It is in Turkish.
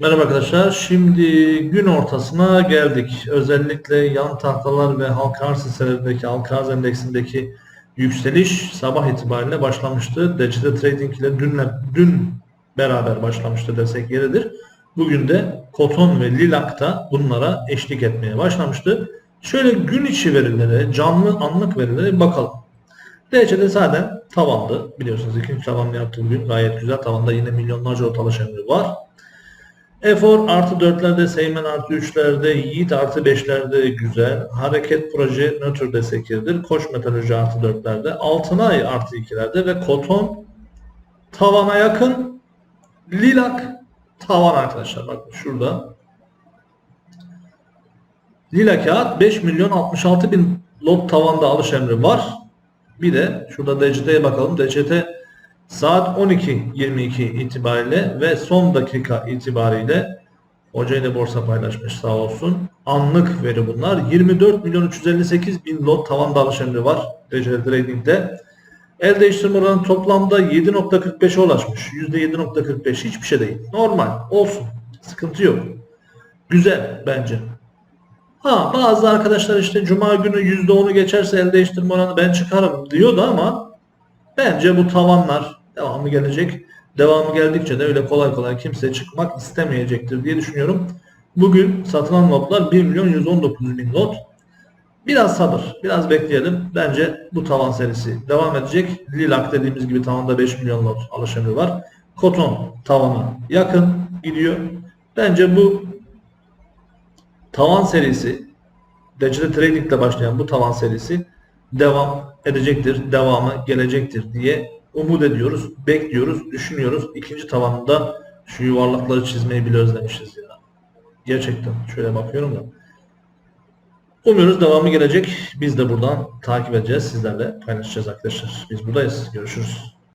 Merhaba arkadaşlar. Şimdi gün ortasına geldik. Özellikle yan tahtalar ve halka arz hisselerindeki halka arz endeksindeki yükseliş sabah itibariyle başlamıştı. Digital Trading ile dün, dün beraber başlamıştı desek yeridir. Bugün de Koton ve Lilak da bunlara eşlik etmeye başlamıştı. Şöyle gün içi verilere, canlı anlık verilere bakalım. DC'de zaten tavandı. Biliyorsunuz ikinci tavanını yaptığı gün gayet güzel. Tavanda yine milyonlarca ortalış emri var. Efor artı 4'lerde, Seymen artı 3'lerde, Yiğit artı 5'lerde güzel. Hareket proje nötrde 8'dir. Koç metalurji artı 4'lerde. Altınay artı 2'lerde ve Koton tavana yakın. Lilak tavan arkadaşlar. Bakın şurada. Lila kağıt 5 milyon 66 bin lot tavanda alış emri var. Bir de şurada DCT'ye bakalım. DCT Saat 12.22 itibariyle ve son dakika itibariyle Hoca ile borsa paylaşmış sağ olsun. Anlık veri bunlar. 24 milyon 358 bin lot tavan alış emri var Digital Trading'de. El değiştirme oranı toplamda 7.45'e ulaşmış. %7.45 hiçbir şey değil. Normal. Olsun. Sıkıntı yok. Güzel bence. Ha bazı arkadaşlar işte cuma günü %10'u geçerse el değiştirme oranı ben çıkarım diyordu ama bence bu tavanlar devamı gelecek. Devamı geldikçe de öyle kolay kolay kimse çıkmak istemeyecektir diye düşünüyorum. Bugün satılan lotlar 1 milyon 119 bin lot. Biraz sabır, biraz bekleyelim. Bence bu tavan serisi devam edecek. Lilak dediğimiz gibi tavanda 5 milyon lot alış var. Koton tavana yakın gidiyor. Bence bu tavan serisi Digital Trading ile başlayan bu tavan serisi devam edecektir, devamı gelecektir diye umut ediyoruz, bekliyoruz, düşünüyoruz. İkinci tavanında şu yuvarlakları çizmeyi bile özlemişiz ya. Gerçekten şöyle bakıyorum da. Umuyoruz devamı gelecek. Biz de buradan takip edeceğiz. Sizlerle paylaşacağız arkadaşlar. Biz buradayız. Görüşürüz.